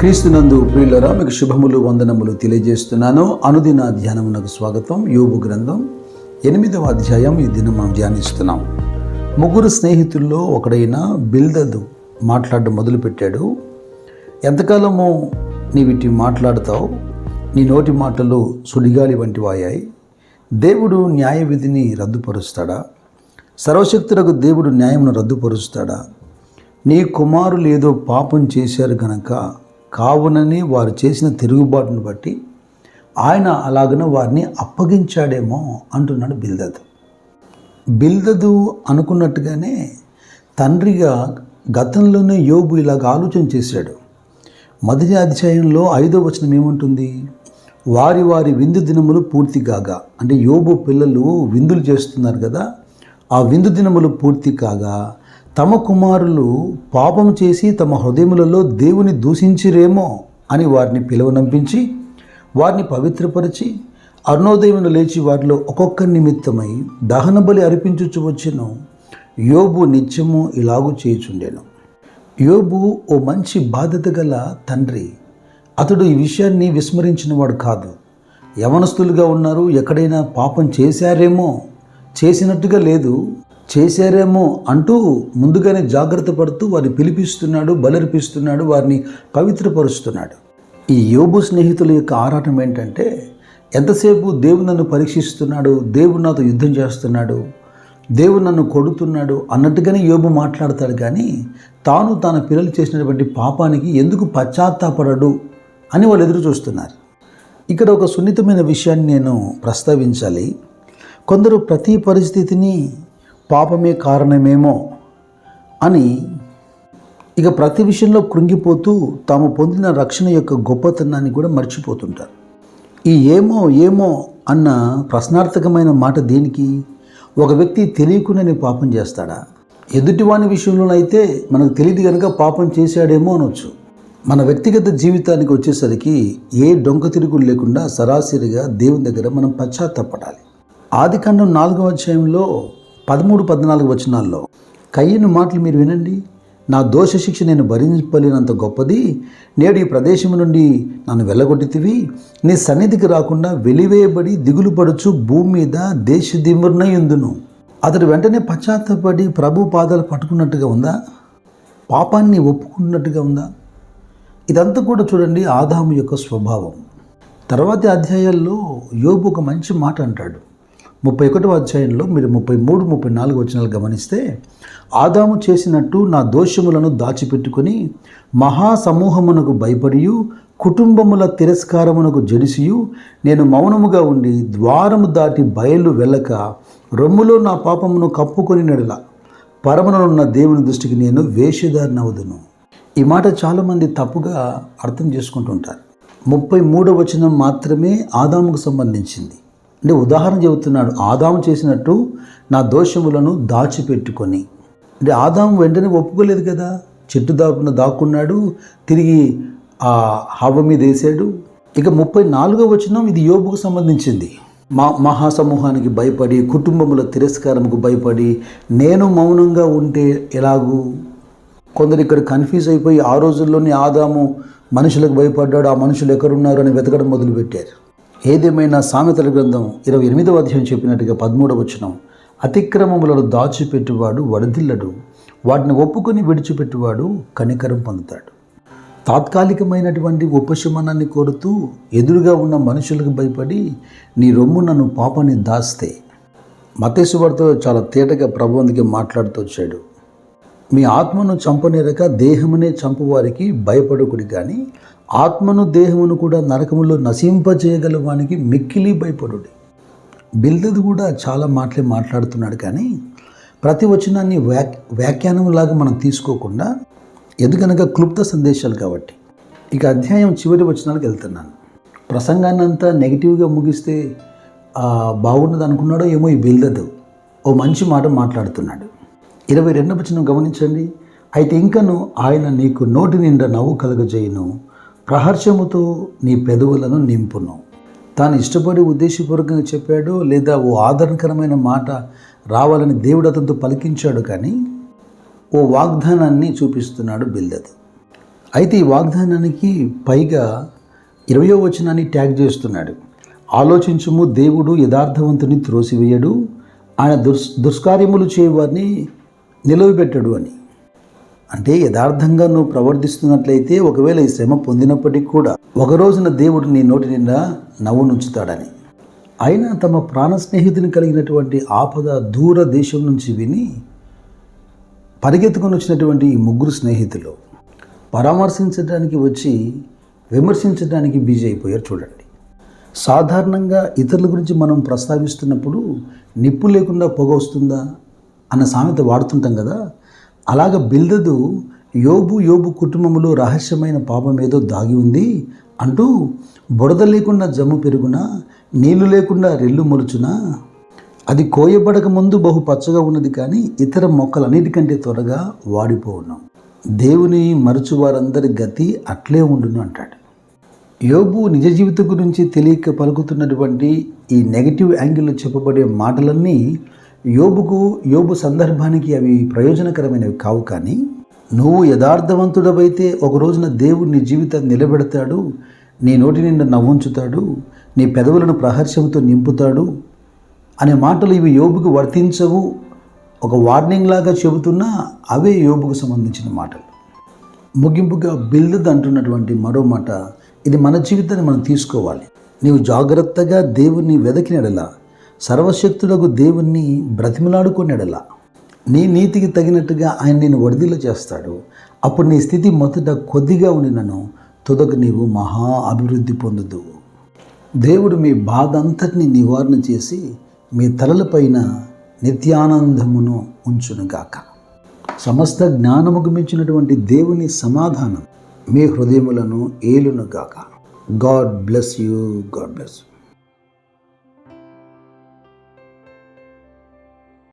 క్రీస్తునందు ప్రియులరా మీకు శుభములు వందనములు తెలియజేస్తున్నాను. అనుదిన ధ్యానమునకు స్వాగతం. యోగు గ్రంథం ఎనిమిదవ అధ్యాయం ఈ దినం మనం ధ్యానిస్తున్నాం. ముగ్గురు స్నేహితుల్లో ఒకడైన బిల్దదు మాట్లాడడం మొదలుపెట్టాడు. ఎంతకాలము నీ వీటి మాట్లాడతావు? నీ నోటి మాటలు సుడిగాలి వంటి వాయాయి. దేవుడు న్యాయ విధిని రద్దుపరుస్తాడా? సర్వశక్తులకు దేవుడు న్యాయమును రద్దుపరుస్తాడా? నీ కుమారులు ఏదో పాపం చేశారు గనక కావునని వారు చేసిన తిరుగుబాటును బట్టి ఆయన అలాగన వారిని అప్పగించాడేమో అంటున్నాడు బిల్దదు. బిల్దదు అనుకున్నట్టుగానే తండ్రిగా గతంలోనే యోబు ఇలాగ ఆలోచన చేశాడు. మొదటి అధ్యాయంలో ఐదో వచనం ఏముంటుంది? వారి వారి విందు దినములు పూర్తి కాగా అంటే యోబు పిల్లలు విందులు చేస్తున్నారు కదా ఆ విందు దినములు పూర్తి కాగా తమ కుమారులు పాపం చేసి తమ హృదయములలో దేవుని దూషించిరేమో అని వారిని పిలువనంపించి వారిని పవిత్రపరిచి అరుణోదయమును లేచి వారిలో ఒక్కొక్క నిమిత్తమై దహన బలి అర్పించుచు వచ్చిన. యోబు నిత్యము ఇలాగూ చేయుచుండెను. యోబు ఓ మంచి బాధ్యత గల తండ్రి. అతడు ఈ విషయాన్ని విస్మరించిన వాడు కాదు. యవనస్తులుగా ఉన్నారు ఎక్కడైనా పాపం చేశారేమో చేసినట్టుగా లేదు. చేశారేమో అంటూ ముందుగానే జాగ్రత్త పడుతూ వారిని పిలిపిస్తున్నాడు బలర్పిస్తున్నాడు వారిని పవిత్రపరుస్తున్నాడు. ఈ యోబు స్నేహితుల యొక్క ఆరాటం ఏంటంటే ఎంతసేపు దేవుడు నన్ను పరీక్షిస్తున్నాడు దేవుడు నాతో యుద్ధం చేస్తున్నాడు దేవుడు నన్ను కొడుతున్నాడు అన్నట్టుగానే యోబు మాట్లాడతాడు కానీ తాను తన పిల్లలు చేసినటువంటి పాపానికి ఎందుకు పశ్చాత్తాపడడు అని వాళ్ళు ఎదురు చూస్తున్నారు. ఇక్కడ ఒక సున్నితమైన విషయాన్ని నేను ప్రస్తావించాలి. కొందరు ప్రతి పరిస్థితిని పాపమే కారణమేమో అని ఇక ప్రతి విషయంలో కృంగిపోతూ తాము పొందిన రక్షణ యొక్క గొప్పతనాన్ని కూడా మర్చిపోతుంటారు. ఈ ఏమో ఏమో అన్న ప్రశ్నార్థకమైన మాట దేనికి? ఒక వ్యక్తి తెలియకుండానే పాపం చేస్తాడా? ఎదుటివాని విషయంలోనైతే మనకు తెలియదు కనుక పాపం చేశాడేమో అనొచ్చు. మన వ్యక్తిగత జీవితానికి వచ్చేసరికి ఏ డొంక తిరుగులు లేకుండా సరాసరిగా దేవుని దగ్గర మనం పశ్చాత్తపడాలి. ఆది కాండం నాలుగవ అధ్యాయంలో పదమూడు పద్నాలుగు వచనాల్లో కయ్యను మాటలు మీరు వినండి. నా దోష శిక్ష నేను భరించలేనంత గొప్పది. నేడు ఈ ప్రదేశం నుండి నన్ను వెళ్ళగొట్టితివి. నీ సన్నిధికి రాకుండా వెలివేయబడి దిగులు పడుచు భూమి మీద దేశ దిముర్నయుందును అతడు వెంటనే పశ్చాత్తపడి ప్రభు పాదాలు పట్టుకున్నట్టుగా ఉందా? పాపాన్ని ఒప్పుకున్నట్టుగా ఉందా? ఇదంతా కూడా చూడండి ఆదాము యొక్క స్వభావం. తర్వాతి అధ్యాయాల్లో యోబు ఒక మంచి మాట అంటాడు. ముప్పై ఒకటవ అధ్యాయంలో మీరు ముప్పై మూడు ముప్పై నాలుగు వచనాలు గమనిస్తే ఆదాము చేసినట్టు నా దోషములను దాచిపెట్టుకొని మహాసమూహమునకు భయపడియు కుటుంబముల తిరస్కారమునకు జడిసియు. నేను మౌనముగా ఉండి ద్వారము దాటి బయలు వెళ్ళక రొమ్ములో నా పాపమును కప్పుకొని నడల. పరమనున్న దేవుని దృష్టికి నేను వేషధారినవుదును ఈ మాట చాలామంది తప్పుగా అర్థం చేసుకుంటుంటారు. ముప్పై మూడవ వచనం మాత్రమే ఆదాముకు సంబంధించింది. అంటే ఉదాహరణ చెబుతున్నాడు. ఆదాము చేసినట్టు నా దోషములను దాచిపెట్టుకొని. అంటే ఆదాము వెంటనే ఒప్పుకోలేదు కదా. చెట్టు దాపున దాక్కున్నాడు. తిరిగి ఆ హవ మీద వేసాడు. ఇక ముప్పై నాలుగో వచనం ఇది యోబుకు సంబంధించింది. మా మహాసమూహానికి భయపడి కుటుంబముల తిరస్కారముకు భయపడి నేను మౌనంగా ఉంటే ఎలాగూ? కొందరు ఇక్కడ కన్ఫ్యూజ్ అయిపోయి ఆ రోజుల్లోనే ఆదాము మనుషులకు భయపడ్డాడు. ఆ మనుషులు ఎక్కడున్నారు అని వెతకడం మొదలుపెట్టారు. ఏదేమైనా సామెతల గ్రంథం ఇరవై ఎనిమిదవ అధ్యాయం చెప్పినట్టుగా పదమూడవ వచనం. అతిక్రమములను దాచిపెట్టువాడు వడదిల్లడు. వాటిని ఒప్పుకొని విడిచిపెట్టువాడు కనికరం పొందుతాడు. తాత్కాలికమైనటువంటి ఉపశమనాన్ని కోరుతూ ఎదురుగా ఉన్న మనుషులకు భయపడి నీ రొమ్ము నన్ను పాపాన్ని దాస్తే. మతేశ్వరితో చాలా తేటగా ప్రభు మాట్లాడుతూ వచ్చాడు. మీ ఆత్మను చంపనేరక దేహమునే చంపువారికి భయపడకుడి కానీ ఆత్మను దేహమును కూడా నరకములో నశింపజేయగల వానికి మిక్కిలి భయపడు బిల్దది కూడా చాలా మాటలే మాట్లాడుతున్నాడు కానీ ప్రతి వచనాన్ని వ్యాక్ వ్యాఖ్యానంలాగా మనం తీసుకోకుండా ఎందుకనగా క్లుప్త సందేశాలు కాబట్టి. ఇక అధ్యాయం చివరి వచనాలకు వెళ్తున్నాను. ప్రసంగాన్నంతా నెగిటివ్గా ముగిస్తే బాగున్నది అనుకున్నాడో ఏమో ఈ బిల్దదు. ఓ మంచి మాట మాట్లాడుతున్నాడు. ఇరవై రెండవ వచనం గమనించండి. అయితే ఇంకను ఆయన నీకు నోటి నిండా నవ్వు కలుగజేయను. ప్రహర్షముతో నీ పెదవులను నింపును. తాను ఇష్టపడి ఉద్దేశపూర్వకంగా చెప్పాడు లేదా ఓ ఆదరణకరమైన మాట రావాలని దేవుడు అతనితో పలికించాడు కానీ ఓ వాగ్దానాన్ని చూపిస్తున్నాడు బిల్దదు అయితే ఈ వాగ్దానానికి పైగా ఇరవయో వచనాన్ని ట్యాగ్ చేస్తున్నాడు. ఆలోచించము దేవుడు యథార్థవంతుని త్రోసివేయడు ఆయన దుర్స్ దుష్కార్యములు చేయవారిని నిలవబెట్టడు అని. అంటే యథార్థంగా నువ్వు ప్రవర్తిస్తున్నట్లయితే ఒకవేళ ఈ శ్రమ పొందినప్పటికీ కూడా ఒక రోజున దేవుడు నీ నోటి నిండా నవ్వునుంచుతాడని. అయినా తమ ప్రాణ స్నేహితుని కలిగినటువంటి ఆపద దూర దేశం నుంచి విని పరిగెత్తుకుని వచ్చినటువంటి ఈ ముగ్గురు స్నేహితులు పరామర్శించడానికి వచ్చి విమర్శించడానికి బిజీ అయిపోయారు చూడండి. సాధారణంగా ఇతరుల గురించి మనం ప్రస్తావిస్తున్నప్పుడు నిప్పు లేకుండా పొగ వస్తుందా అన్న సామెత వాడుతుంటాం కదా అలాగ బిల్దదు యోబు యోబు కుటుంబంలో రహస్యమైన పాపం ఏదో దాగి ఉంది అంటూ బురద లేకుండా జమ్ము పెరుగునా నీళ్ళు లేకుండా రెల్లు మొలుచునా? అది కోయబడక ముందు బహు పచ్చగా ఉన్నది కానీ ఇతర మొక్కలన్నిటికంటే త్వరగా వాడిపోవును. దేవుని మరచు వారందరి గతి అట్లే ఉండును అంటాడు. యోబు నిజ జీవితం గురించి తెలియక పలుకుతున్నటువంటి ఈ నెగిటివ్ యాంగిల్లో చెప్పబడే మాటలన్నీ యోబుకు యోబు సందర్భానికి అవి ప్రయోజనకరమైనవి కావు కానీ నువ్వు యథార్థవంతుడవైతే ఒక రోజున దేవుడు నీ జీవితాన్ని నిలబెడతాడు నీ నోటి నిండా నవ్వుంచుతాడు నీ పెదవులను ప్రహర్షంతో నింపుతాడు అనే మాటలు ఇవి యోబుకు వర్తించవు. ఒక వార్నింగ్ లాగా చెబుతున్నా అవే యోబుకు సంబంధించిన మాటలు. ముగింపుగా బిల్దద్ అంటున్నటువంటి మరో మాట ఇది మన జీవితాన్ని మనం తీసుకోవాలి. నీవు జాగ్రత్తగా దేవుణ్ణి వెదకినడలా సర్వశక్తులకు దేవుణ్ణి బ్రతిమలాడుకునేడలా. నీ నీతికి తగినట్టుగా ఆయన నేను వడిదిలో చేస్తాడు. అప్పుడు నీ స్థితి మొదట కొద్దిగా ఉండినను తుదకు నీవు మహా అభివృద్ధి పొందుదు దేవుడు మీ బాధ అంతటిని నివారణ చేసి మీ తలలపైన నిత్యానందమును ఉంచునుగాక. సమస్త జ్ఞానముకు మించినటువంటి దేవుని సమాధానం మీ హృదయములను ఏలునుగాక. God bless you God bless you.